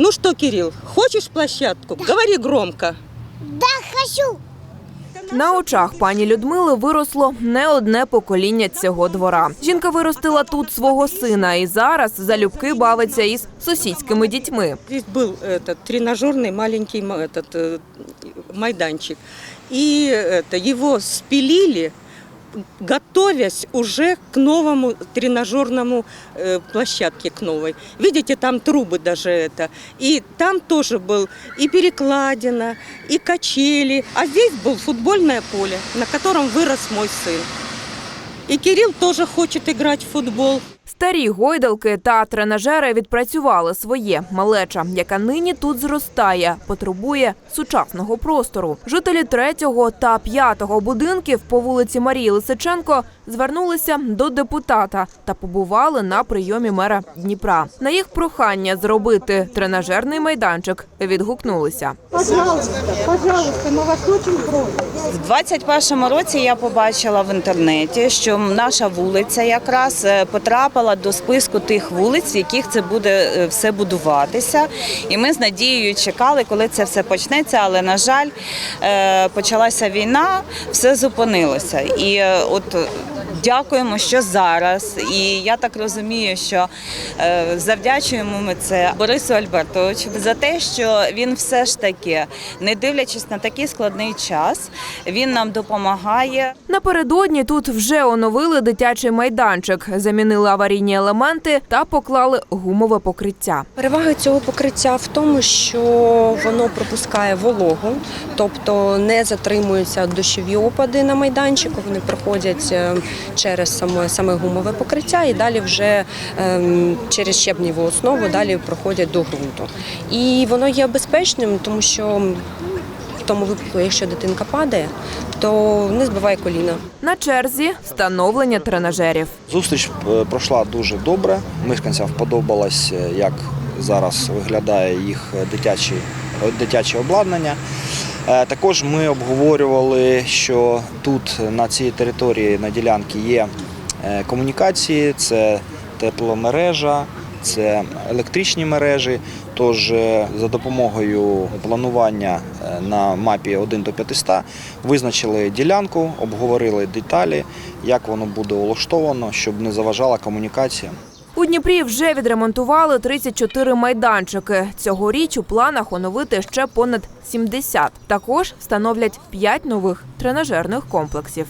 Ну что, Кирилл, хочешь площадку? Говори громко. Да, хочу. На очах пані Людмили виросло не одне покоління цього двора. Жінка виростила тут свого сина і зараз залюбки бавиться із сусідськими дітьми. Здесь был этот тренажерный маленький ма- этот, э, майданчик. И это, его спилили, готовясь уже к новому тренажерному э, площадке, к новой. Видите, там трубы даже это. И там тоже был и перекладина, и качели. А здесь был футбольное поле, на котором вырос мой сын. И Кирилл тоже хочет играть в футбол. Старі гойдалки та тренажери відпрацювали своє. Малеча, яка нині тут зростає, потребує сучасного простору. Жителі третього та п'ятого будинків по вулиці Марії Лисиченко звернулися до депутата та побували на прийомі мера Дніпра. На їх прохання зробити тренажерний майданчик відгукнулися. В 21-му році я побачила в інтернеті, що наша вулиця якраз е, потрапила до списку тих вулиць, в яких це буде е, все будуватися. І ми з надією чекали, коли це все почнеться. Але на жаль, е, почалася війна, все зупинилося. І е, от дякуємо, що зараз. І я так розумію, що е, завдячуємо ми це Борису Альбертовичу за те, що він все ж таки, не дивлячись на такий складний час, він нам допомагає. Напередодні тут вже оновили дитячий майданчик, замінили аварійні елементи та поклали гумове покриття. Перевага цього покриття в тому, що воно пропускає вологу, тобто не затримуються дощові опади на майданчику. Вони проходять е, через саме, саме гумове покриття і далі вже ем, через щебніву основу далі проходять до ґрунту. І воно є безпечним, тому що в тому випадку, якщо дитинка падає, то не збиває коліна. На черзі встановлення тренажерів. Зустріч е, пройшла дуже добре. Мешканцям сподобалось, е, як зараз виглядає їх дитяче, дитяче обладнання. Е, Також ми обговорювали, що тут на цій території на ділянці є е, комунікації, це тепломережа, це електричні мережі. Тож е, за допомогою планування на мапі 1 до 500 визначили ділянку, обговорили деталі, як воно буде улаштовано, щоб не заважала комунікація. У Дніпрі вже відремонтували 34 майданчики. Цьогоріч у планах оновити ще понад 70. Також встановлять 5 нових тренажерних комплексів.